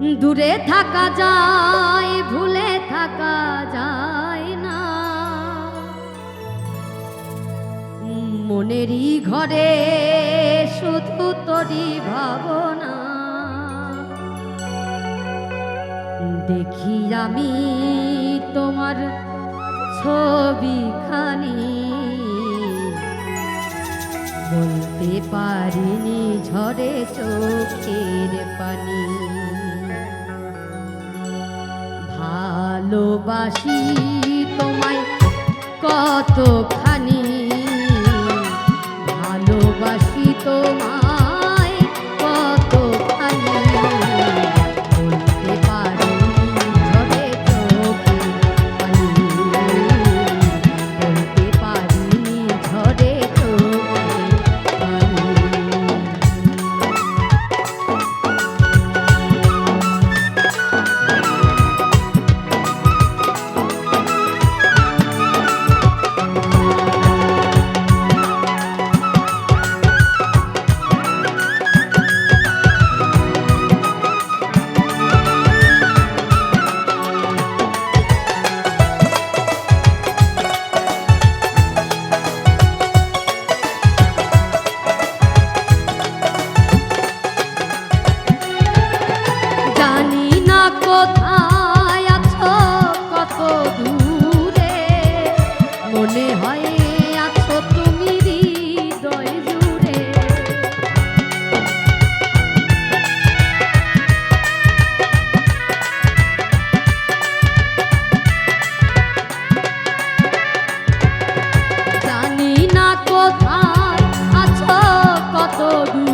দূরে থাকা যায়, ভুলে থাকা যায় না। মনেরই ঘরে শুধু তরি ভাবনা। দেখি আমি তোমার ছবিখানি। বলতে পারিনি ঝরে চোখের পানি। ভালোবাসি তোমায় কতখানি? ভালোবাসি তোমায় Jesus.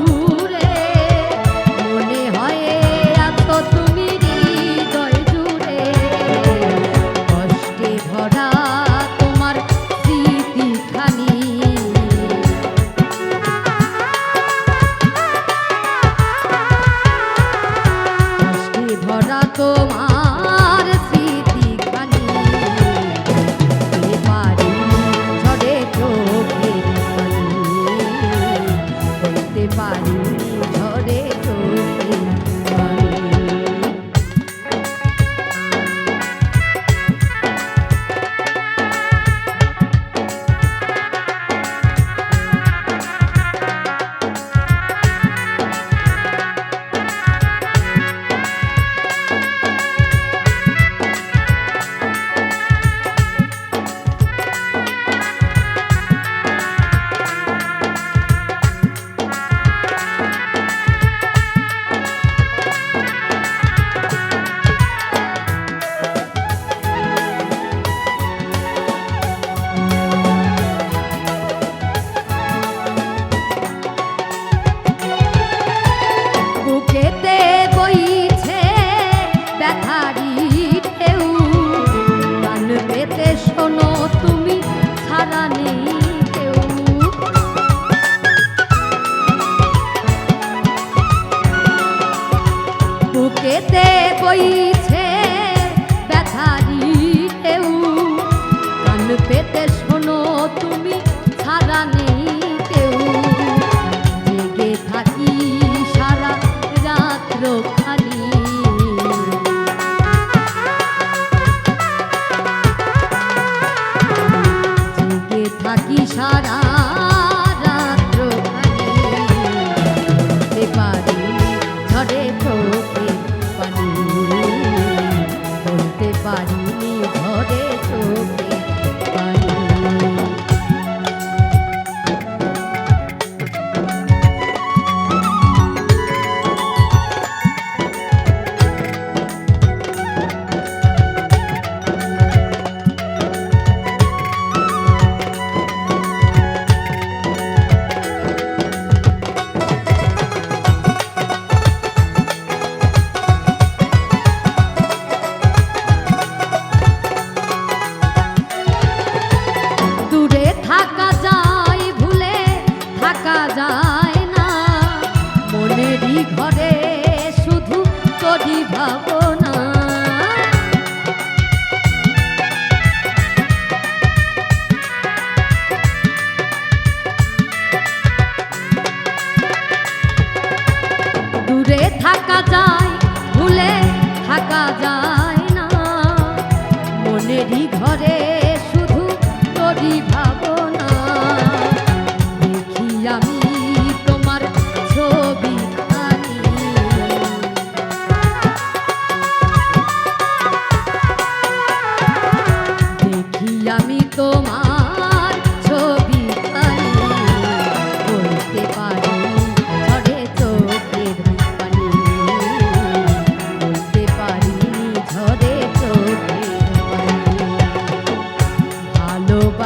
থাকা যায়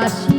baixinho.